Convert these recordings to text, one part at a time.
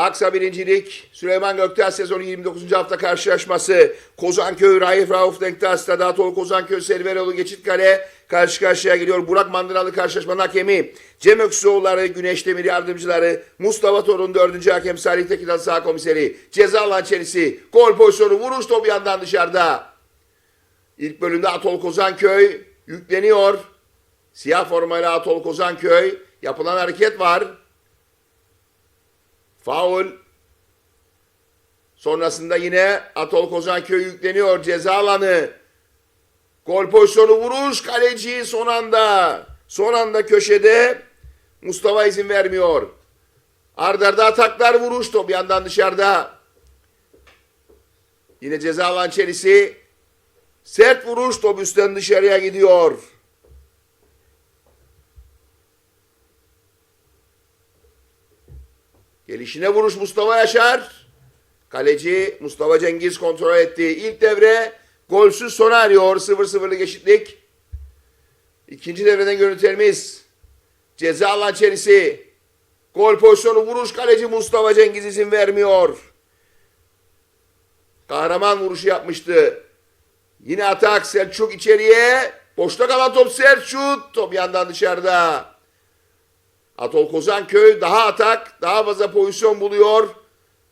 Aksa birincilik Süleyman Göktaş sezonu 29. hafta karşılaşması. Kozanköy Raif Rauf Denktaş Stadı Atol Kozanköy Serveroğlu Geçit Kale karşı karşıya geliyor. Burak Mandıralı karşılaşmanın hakemi. Cem Öksüoğulları Güneş Demir yardımcıları. Mustafa Torun 4. hakem Salih Tekin sağ komiseri. Ceza alan çelisi. Gol pozisyonu vuruş top yandan dışarıda. İlk bölümde Atol Kozanköy yükleniyor. Siyah formayla Atol Kozanköy. Yapılan hareket var. Faul. Sonrasında yine Atol Kozanköy yükleniyor ceza alanı. Gol pozisyonu vuruş kaleci son anda. Son anda köşede Mustafa izin vermiyor. Ardarda ataklar vuruş top yandan dışarıda. Yine ceza alan çelisi. Sert vuruş top üstten dışarıya gidiyor. Gelişine vuruş Mustafa Yaşar. Kaleci Mustafa Cengiz kontrol etti. İlk devre golsüz sona eriyor. 0-0'lık eşitlik. İkinci devreden görüntülerimiz. Ceza alan çelisi. Gol pozisyonu vuruş kaleci Mustafa Cengiz izin vermiyor. Kahraman vuruşu yapmıştı. Yine atak Selçuk içeriye. Boşta kalan top Selçuk. Top yandan dışarıda. Atol Kozanköy daha atak, daha fazla pozisyon buluyor.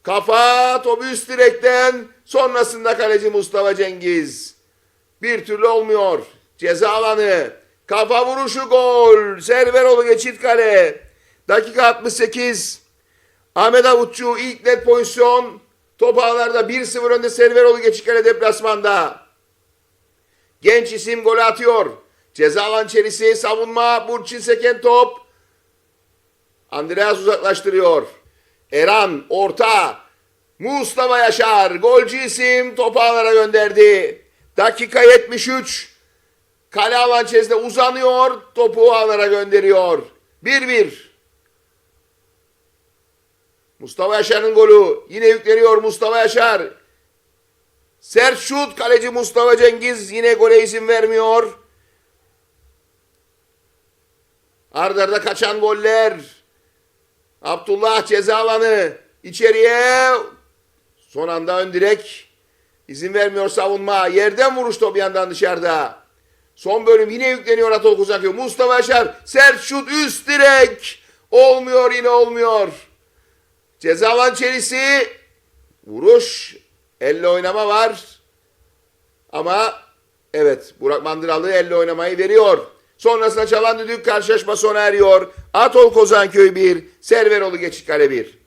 Kafa üst direkten sonrasında kaleci Mustafa Cengiz. Bir türlü olmuyor. Ceza alanı. Kafa vuruşu gol. Serveroğlu geçit kale. Dakika 68. Ahmet Avutçu ilk net pozisyon. Top ağlarda 1-0 önde Serveroğlu geçit kale deplasmanda. Genç isim golü atıyor. Ceza alan içerisi savunma. Burçin seken top. Andreas uzaklaştırıyor. Eran orta. Mustafa Yaşar golcü isim topu ağlara gönderdi. Dakika 73. Kale alan çizde uzanıyor. Topu ağlara gönderiyor. 1-1. Mustafa Yaşar'ın golü. Yine yükleniyor Mustafa Yaşar. Sert şut kaleci Mustafa Cengiz yine gole izin vermiyor. Ardarda kaçan goller. Abdullah ceza alanı içeriye son anda ön direk izin vermiyor savunma. Yerden vuruş top yandan dışarıda. Son bölüm yine yükleniyor Atol Kozakyo. Mustafa Yaşar sert şut üst direk. Olmuyor yine olmuyor. Ceza alan çelisi vuruş elle oynama var. Ama evet Burak Mandıralı elle oynamayı veriyor. Sonrasında çalan düdük karşılaşma sona eriyor. Atol Kozanköy 1, Serveroğlu Geçitkale 1.